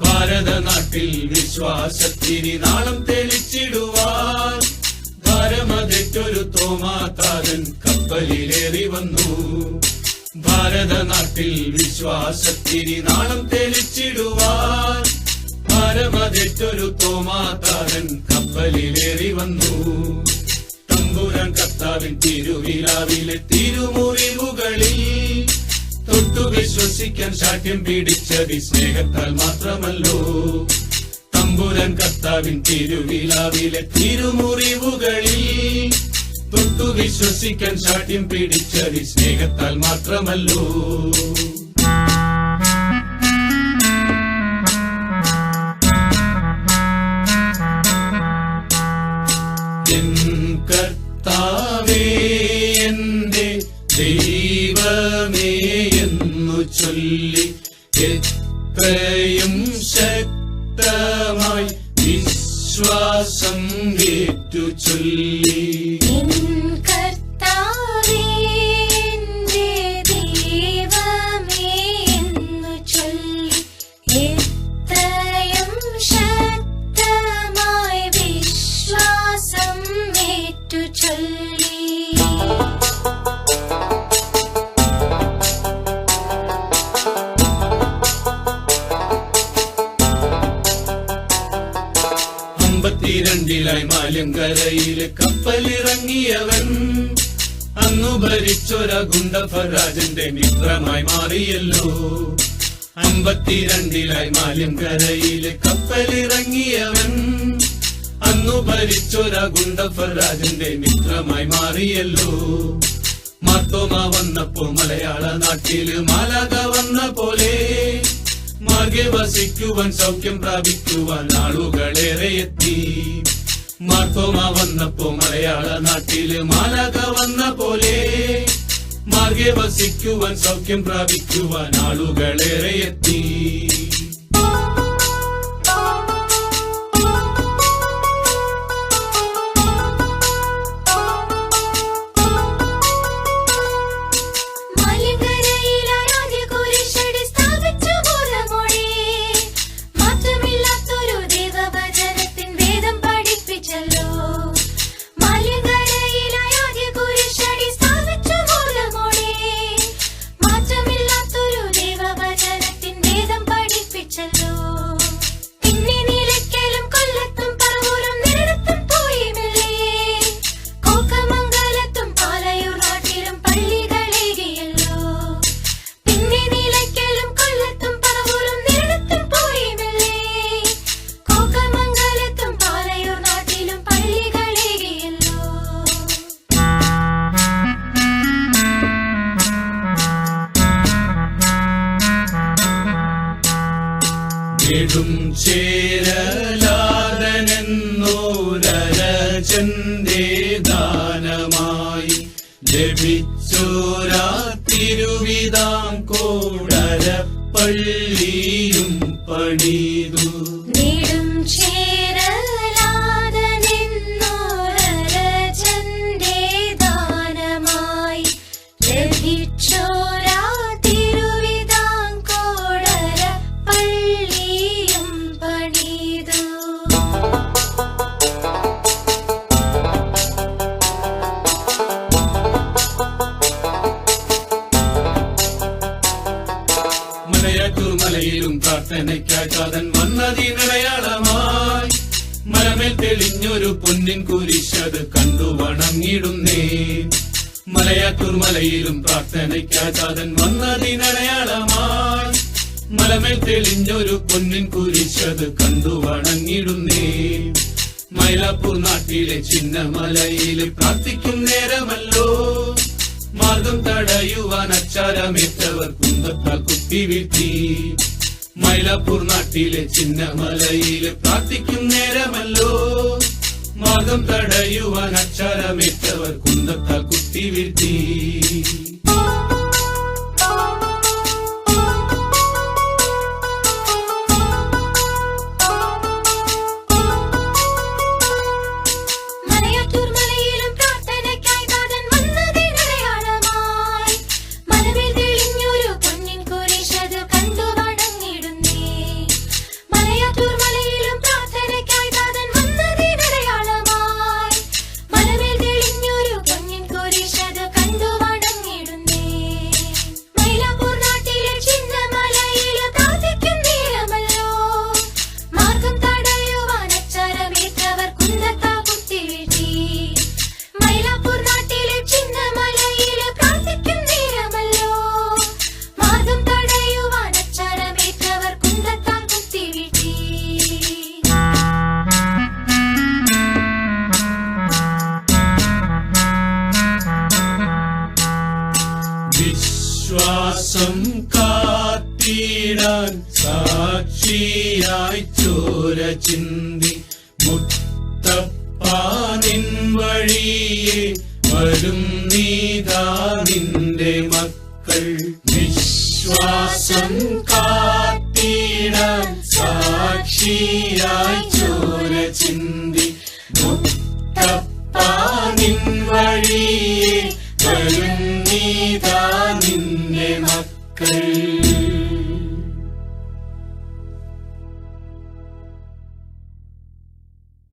ഭാരതനാട്ടിൽ വിശ്വാസത്തിരി നാളം തെളിച്ചിടുവാൻ ഭാരമതെറ്റൊരു തോമാതാരൻ കപ്പലിലേറി വന്നു. ഭാരതനാട്ടിൽ വിശ്വാസത്തിരി നാളം തെളിച്ചിടുവാൻ. ഭാരമതെറ്റൊരു തോമാതാരൻ കപ്പലിലേറി വന്നു. തമ്പുരാൻ കർത്താവിൻ തിരുവിലാവിലെ തിരുമുറിവുകളിൽ തൊട്ടു വിശ്വസിക്കാൻ ശാഠ്യം പിടിച്ചത് സ്നേഹത്താൽ മാത്രമല്ലോ. തമ്പുരാൻ കർത്താവിൻ തിരുവിലാവിലെ തിരുമുറിവുകളിൽ തൊട്ടു വിശ്വസിക്കാൻ ശാഠ്യം പിടിച്ചതി സ്നേഹത്താൽ മാത്രമല്ലോ. കർത്താവേ ദൈവമേ എന്നു ചൊല്ലി എത്രയും ശക്തമായി വിശ്വാസം ഏറ്റു ചൊല്ലി. മാലിയങ്കരയിൽ കപ്പലിറങ്ങിയവൻ. അന്നു ഭരിച്ചൊര ഗുണ്ടഫരാജന്റെ മിത്രമായി മാറിയല്ലോ. അമ്പത്തിരണ്ടിലായി മാലിയങ്കരയിൽ കപ്പലിറങ്ങിയവൻ. അന്നു ഭരിച്ചൊര ഗുണ്ടഫരാജന്റെ മിത്രമായി മാറിയല്ലോ. മാർത്തോമ വന്നപ്പോ മലയാള നാട്ടിൽ മാലാക വന്ന പോലെ. മാർഗെ വസിക്കുവാൻ സൗഖ്യം പ്രാപിക്കുവാൻ ആളുകളേറെ എത്തി. മാർത്തോമ വന്നപ്പോ മലയാള നാട്ടിൽ മാലക വന്ന പോലെ. മാർഗെ വസിക്കുവാൻ സൗഖ്യം പ്രാപിക്കുവാൻ ആളുകളേറെ എത്തി. നെടും ചേരലാദനെന്നോരജന്റെ ദാനമായി ലഭിച്ചോരാ തിരുവിതാം കോടര മലയാറ്റൂർ മലയിലും പ്രാർത്ഥനയ്ക്കായി വന്നതിനടയാളമായി മലമേൽ തെളിഞ്ഞൊരു പൊന്നിൻ കുരിശത് കണ്ടു വണങ്ങിടുന്നേ. മലയാറ്റൂർ മലയിലും പ്രാർത്ഥനയ്ക്കായി വന്നതിനടയാളമായി മലമേൽ തെളിഞ്ഞൊരു പൊന്നിൻ കുരിശത് കണ്ടു വണങ്ങിടുന്നേ. മൈലാപ്പൂർ നാട്ടിലെ ചിന്നമലയിൽ പ്രാർത്ഥിക്കും നേരമല്ലോ. തടയുവാൻ അച്ചാരമേറ്റവർ കുന്തത്താൽ കുത്തി വീഴ്ത്തി മൈലാപ്പൂർ നാട്ടിലെ ചിന്നമലയിൽ പ്രാർത്ഥിക്കും നേരമല്ലോ. മാർഗം തടയുവാൻ അച്ചാരമേറ്റവർ കുന്തത്താൽ കുത്തി വീഴ്ത്തി വിശ്വാസം കാത്തിടാൻ സാക്ഷിയായി ചോര ചിന്തി മുത്തപ്പാനിൻ വഴിയെ വരും നീതാ നിന്റെ മക്കൾ. വിശ്വാസം കാത്തിടാൻ സാക്ഷിയായി ചോര ചിന്തി മുത്തപ്പാനിൻ വഴിയെ